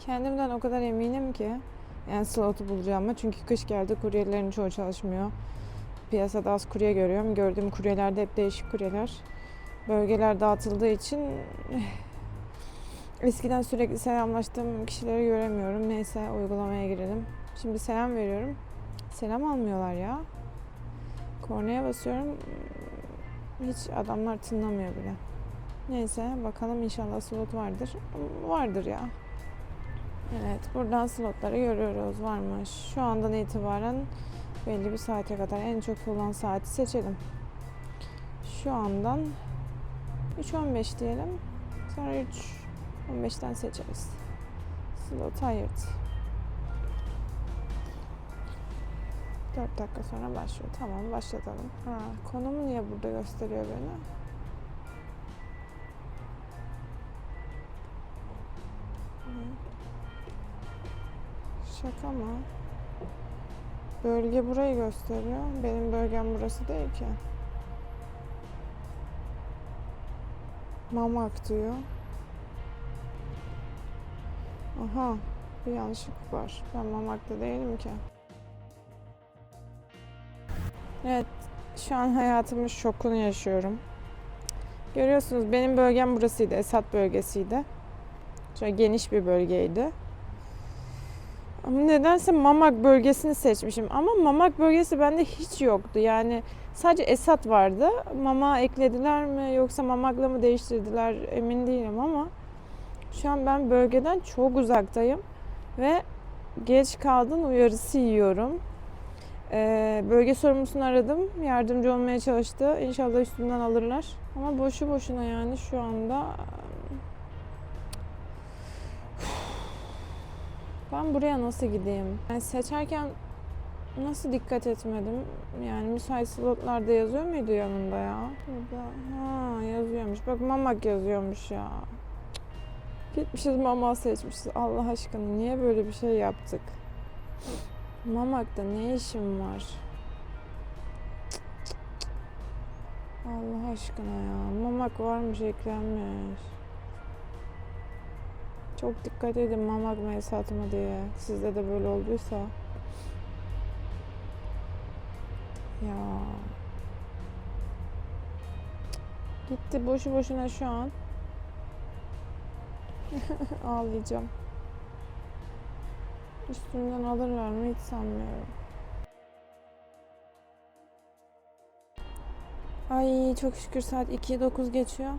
Kendimden o kadar eminim ki yani slotu bulacağıma. Çünkü kış geldi kuryelerin çoğu çalışmıyor. Piyasada az kurye görüyorum. Gördüğüm kuryelerde hep değişik kuryeler. Bölgeler dağıtıldığı için eh, eskiden sürekli selamlaştığım kişileri göremiyorum. Neyse uygulamaya girelim. Şimdi selam veriyorum. Selam almıyorlar ya. Kornaya basıyorum. Hiç adamlar tınlamıyor bile. Neyse bakalım inşallah slot vardır. Vardır ya. Evet buradan slotları görüyoruz varmış. Şu andan itibaren belli bir saate kadar en çok kullanılan saati seçelim. Şu andan 3.15 diyelim. Sonra 3.15'ten seçeriz. Slot ayırt. 4 dakika sonra başlıyor. Tamam başlatalım. Ha, konumu niye burada gösteriyor beni? Şaka mı? Bölge burayı gösteriyor. Benim bölgem burası değil ki. Mamak diyor. Aha, bir yanlışlık var. Ben Mamak'ta değilim ki. Evet, şu an hayatımın şokunu yaşıyorum. Görüyorsunuz benim bölgem burasıydı, Esat bölgesiydi. Şöyle geniş bir bölgeydi. Nedense Mamak bölgesini seçmişim. Ama Mamak bölgesi bende hiç yoktu. Yani sadece Esat vardı. Mama eklediler mi yoksa Mamak'la mı değiştirdiler emin değilim ama şu an ben bölgeden çok uzaktayım ve geç kaldın uyarısı yiyorum. Ee, bölge sorumlusunu aradım. Yardımcı olmaya çalıştı. İnşallah üstünden alırlar. Ama boşu boşuna yani şu anda Ben buraya nasıl gideyim? Yani seçerken nasıl dikkat etmedim? Yani müsait slotlarda yazıyor muydu yanında ya? Burada. Ha yazıyormuş. Bak Mamak yazıyormuş ya. Gitmişiz Mama seçmişiz. Allah aşkına niye böyle bir şey yaptık? Mamak'ta ne işim var? Allah aşkına ya. Mamak varmış eklenmiş. Çok dikkat edin mamak mı esat mı diye. Sizde de böyle olduysa. Ya. Gitti boşu boşuna şu an. Ağlayacağım. Üstümden alırlar mı hiç sanmıyorum. Ay çok şükür saat 2'ye 9 geçiyor.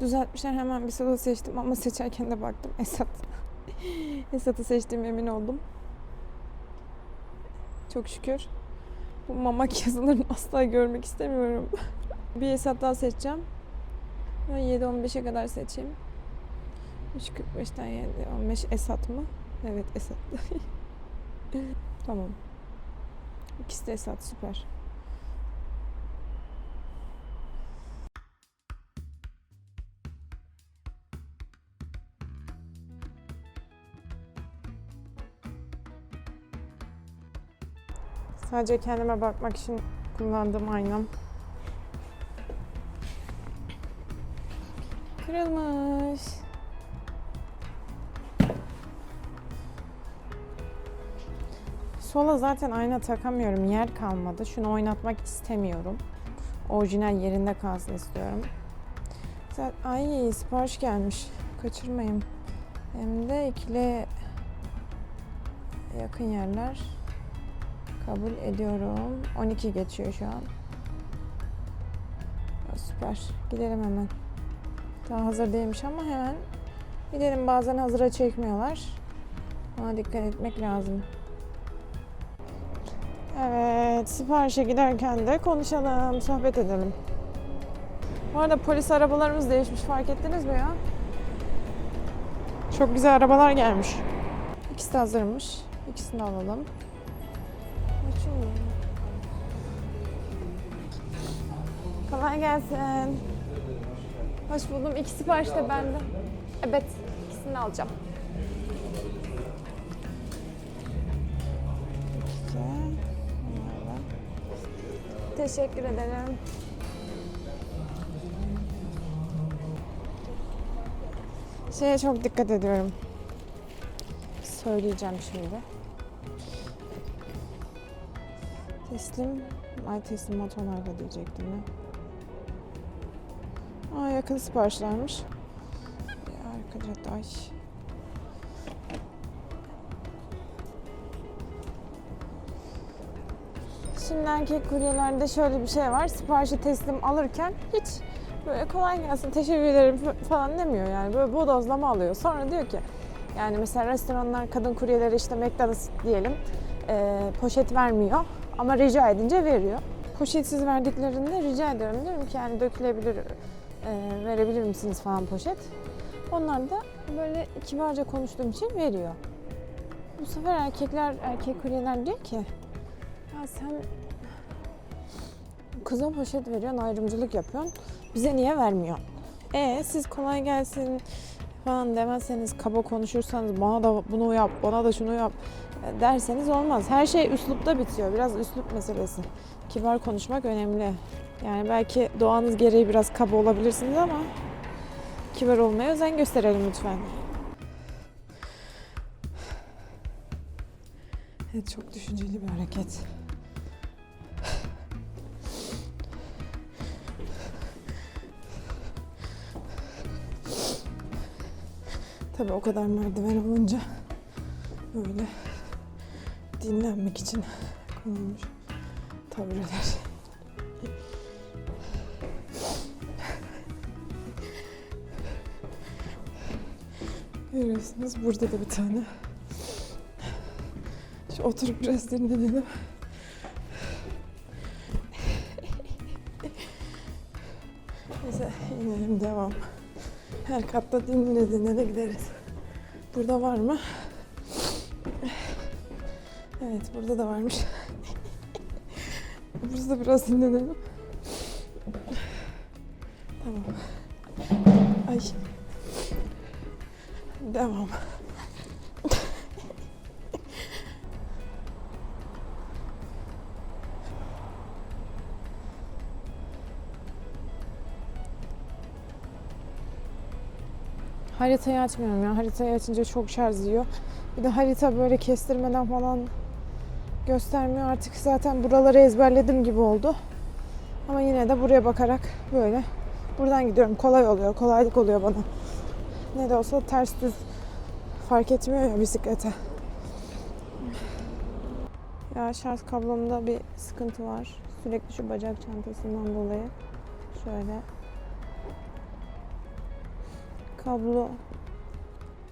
Düzeltmişler hemen bir slot seçtim ama seçerken de baktım Esat. Esat'ı seçtiğim emin oldum. Çok şükür. Bu mamak yazılarını asla görmek istemiyorum. bir Esat daha seçeceğim. Ve 7-15'e kadar seçeyim. 3.45'ten 7-15 Esat mı? Evet Esat. tamam. İkisi de Esat süper. Sadece kendime bakmak için kullandığım aynam. Kırılmış. Sola zaten ayna takamıyorum. Yer kalmadı. Şunu oynatmak istemiyorum. Orijinal yerinde kalsın istiyorum. Ay sipariş gelmiş. Kaçırmayayım. Hem de ikili yakın yerler. Kabul ediyorum. 12 geçiyor şu an. Süper. Gidelim hemen. Daha hazır değilmiş ama hemen gidelim. Bazen hazıra çekmiyorlar. Ona dikkat etmek lazım. Evet, siparişe giderken de konuşalım, sohbet edelim. Bu arada polis arabalarımız değişmiş. Fark ettiniz mi ya? Çok güzel arabalar gelmiş. İkisi de hazırmış. İkisini alalım. Kolay gelsin. Hoş buldum. İki sipariş de bende. Evet, ikisini alacağım. Teşekkür ederim. Şeye çok dikkat ediyorum. Söyleyeceğim şimdi. Teslim, ay teslimat onayla diyecektim ya. Aa yakın siparişlermiş. Bir Arka. Şimdi erkek kuryelerde şöyle bir şey var. Siparişi teslim alırken hiç böyle kolay gelsin teşekkür ederim falan demiyor yani. Böyle bodozlama alıyor. Sonra diyor ki yani mesela restoranlar kadın kuryeleri işte McDonald's diyelim e, poşet vermiyor ama rica edince veriyor. Poşetsiz verdiklerinde rica ediyorum diyorum ki yani dökülebilir e, verebilir misiniz falan poşet. Onlar da böyle kibarca konuştuğum için veriyor. Bu sefer erkekler, erkek kuryeler diyor ki ya sen kıza poşet veriyorsun, ayrımcılık yapıyorsun. Bize niye vermiyorsun? E siz kolay gelsin falan demezseniz, kaba konuşursanız bana da bunu yap, bana da şunu yap e, derseniz olmaz. Her şey üslupta bitiyor. Biraz üslup meselesi. Kibar konuşmak önemli. Yani belki doğanız gereği biraz kaba olabilirsiniz ama kibar olmaya özen gösterelim lütfen. Evet, çok düşünceli bir hareket. Tabii o kadar merdiven olunca böyle dinlenmek için konulmuş tablolar. Görüyorsunuz burada da bir tane. Şu oturup biraz dinlenelim. Neyse inelim devam. Her katta dinlene dinlene gideriz. Burada var mı? Evet burada da varmış. Burada biraz dinlenelim. Tamam. Ay. Devam. Haritayı açmıyorum ya. Haritayı açınca çok şarj yiyor. Bir de harita böyle kestirmeden falan göstermiyor. Artık zaten buraları ezberledim gibi oldu. Ama yine de buraya bakarak böyle buradan gidiyorum. Kolay oluyor. Kolaylık oluyor bana. Ne de olsa ters düz fark etmiyor ya bisiklete. Ya şarj kablomda bir sıkıntı var. Sürekli şu bacak çantasından dolayı şöyle kablo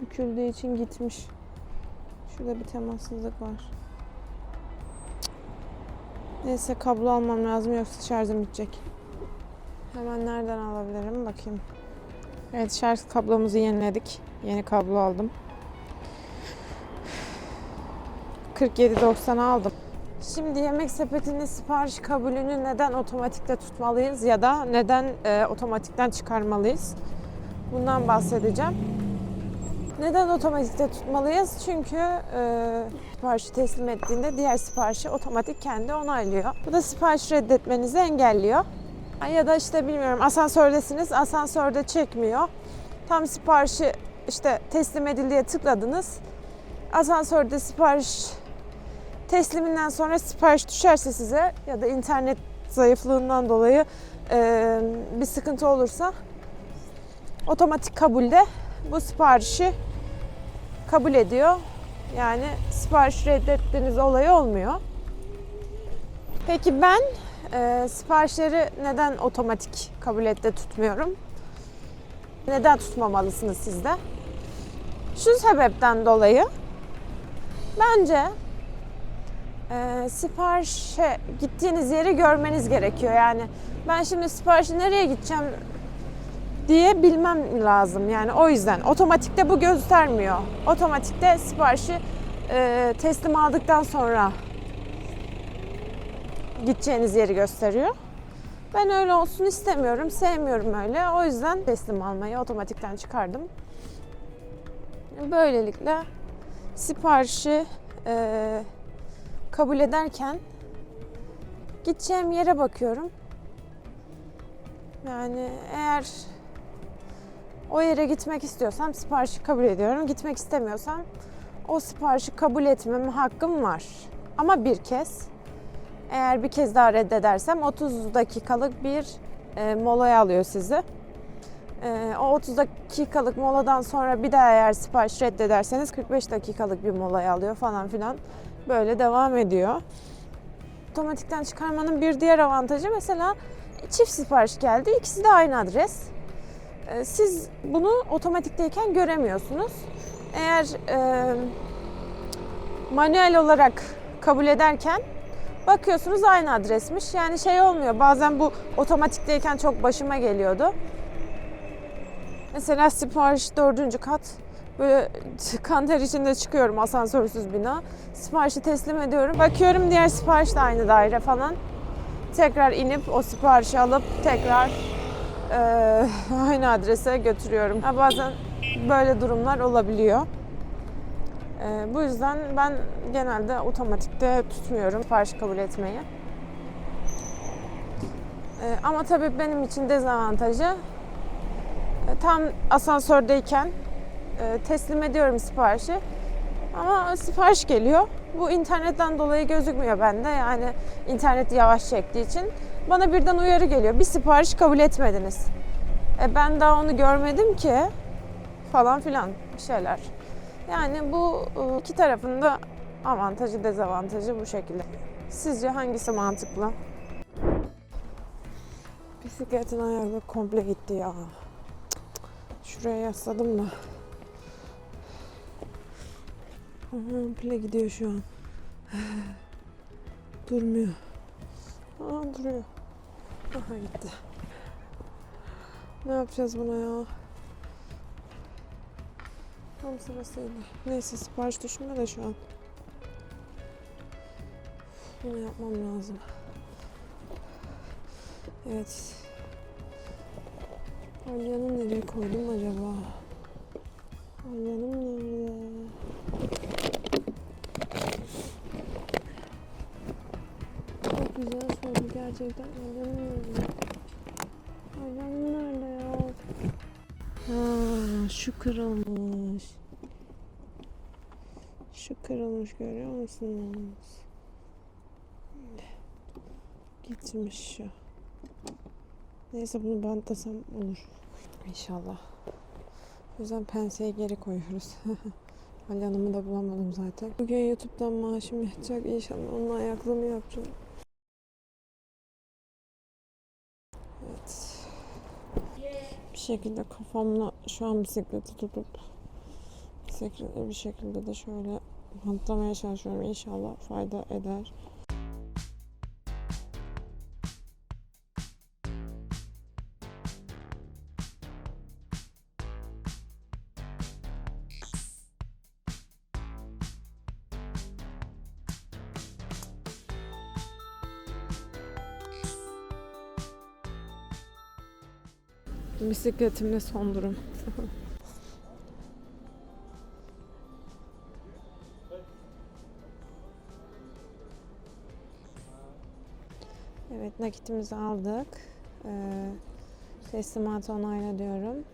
büküldüğü için gitmiş. Şurada bir temassızlık var. Neyse kablo almam lazım yoksa şarjım bitecek. Hemen nereden alabilirim bakayım. Evet şarj kablomuzu yeniledik. Yeni kablo aldım. 47.90'a aldım. Şimdi yemek sepetinde sipariş kabulünü neden otomatikte tutmalıyız ya da neden e, otomatikten çıkarmalıyız? Bundan bahsedeceğim. Neden otomatikte tutmalıyız? Çünkü e, siparişi teslim ettiğinde diğer siparişi otomatik kendi onaylıyor. Bu da sipariş reddetmenizi engelliyor. Ya da işte bilmiyorum asansördesiniz, asansörde çekmiyor. Tam siparişi işte teslim edildiye tıkladınız. Asansörde sipariş tesliminden sonra sipariş düşerse size ya da internet zayıflığından dolayı e, bir sıkıntı olursa otomatik kabulde bu siparişi kabul ediyor. Yani sipariş reddettiğiniz olayı olmuyor. Peki ben e, siparişleri neden otomatik kabul ette tutmuyorum? Neden tutmamalısınız siz de? Şu sebepten dolayı bence e, siparişe gittiğiniz yeri görmeniz gerekiyor. Yani ben şimdi siparişi nereye gideceğim diye bilmem lazım. Yani o yüzden otomatikte bu göstermiyor. Otomatikte siparişi e, teslim aldıktan sonra gideceğiniz yeri gösteriyor. Ben öyle olsun istemiyorum, sevmiyorum öyle. O yüzden teslim almayı otomatikten çıkardım. Böylelikle siparişi e, kabul ederken gideceğim yere bakıyorum. Yani eğer o yere gitmek istiyorsam siparişi kabul ediyorum. Gitmek istemiyorsam o siparişi kabul etmem hakkım var. Ama bir kez. Eğer bir kez daha reddedersem 30 dakikalık bir e, molaya alıyor sizi. E, o 30 dakikalık moladan sonra bir daha eğer sipariş reddederseniz 45 dakikalık bir molaya alıyor falan filan. Böyle devam ediyor. Otomatikten çıkarmanın bir diğer avantajı mesela çift sipariş geldi. İkisi de aynı adres. E, siz bunu otomatikteyken göremiyorsunuz. Eğer e, manuel olarak kabul ederken bakıyorsunuz aynı adresmiş. Yani şey olmuyor. Bazen bu otomatikteyken çok başıma geliyordu. Mesela sipariş dördüncü kat. Böyle kanter içinde çıkıyorum asansörsüz bina. Siparişi teslim ediyorum. Bakıyorum diğer sipariş de aynı daire falan. Tekrar inip o siparişi alıp tekrar eee, aynı adrese götürüyorum. Ha, bazen böyle durumlar olabiliyor. Eee, bu yüzden ben genelde otomatikte tutmuyorum sipariş kabul etmeyi. Eee, ama tabii benim için dezavantajı e, tam asansördeyken e, teslim ediyorum siparişi. Ama sipariş geliyor. Bu internetten dolayı gözükmüyor bende. Yani internet yavaş çektiği için. Bana birden uyarı geliyor. Bir sipariş kabul etmediniz. E ben daha onu görmedim ki falan filan şeyler. Yani bu e, iki tarafında avantajı dezavantajı bu şekilde. Sizce hangisi mantıklı? Bisikletin ayağı komple gitti ya. Şuraya yasladım da. Komple gidiyor şu an. Durmuyor. Aa duruyor. Aha gitti. Ne yapacağız buna ya? Tam sırasıydı. Neyse sipariş düşmüyor da şu an. Bunu yapmam lazım. Evet. Alyanı nereye koydum acaba? Alyanım nerede? Çok güzel soru gerçekten. Alyanım nerede? Alyanım nerede ya? Ha, şu kırılmış. Şu kırılmış görüyor musunuz? Gitmiş şu. Neyse bunu bantlasam olur. İnşallah. O yüzden penseyi geri koyuyoruz. Alyanımı da bulamadım zaten. Bugün YouTube'dan maaşım yatacak. İnşallah onun ayaklığımı yapacağım. Evet. Bir şekilde kafamla şu an bisikleti tutup bisikleti bir şekilde de şöyle bantlamaya çalışıyorum. İnşallah fayda eder. Bisikletimde son durum. nakitimizi aldık. Ee, teslimatı onayla diyorum.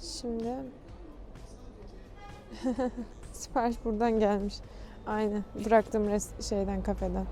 Şimdi sipariş buradan gelmiş. Aynı bıraktığım res- şeyden kafeden.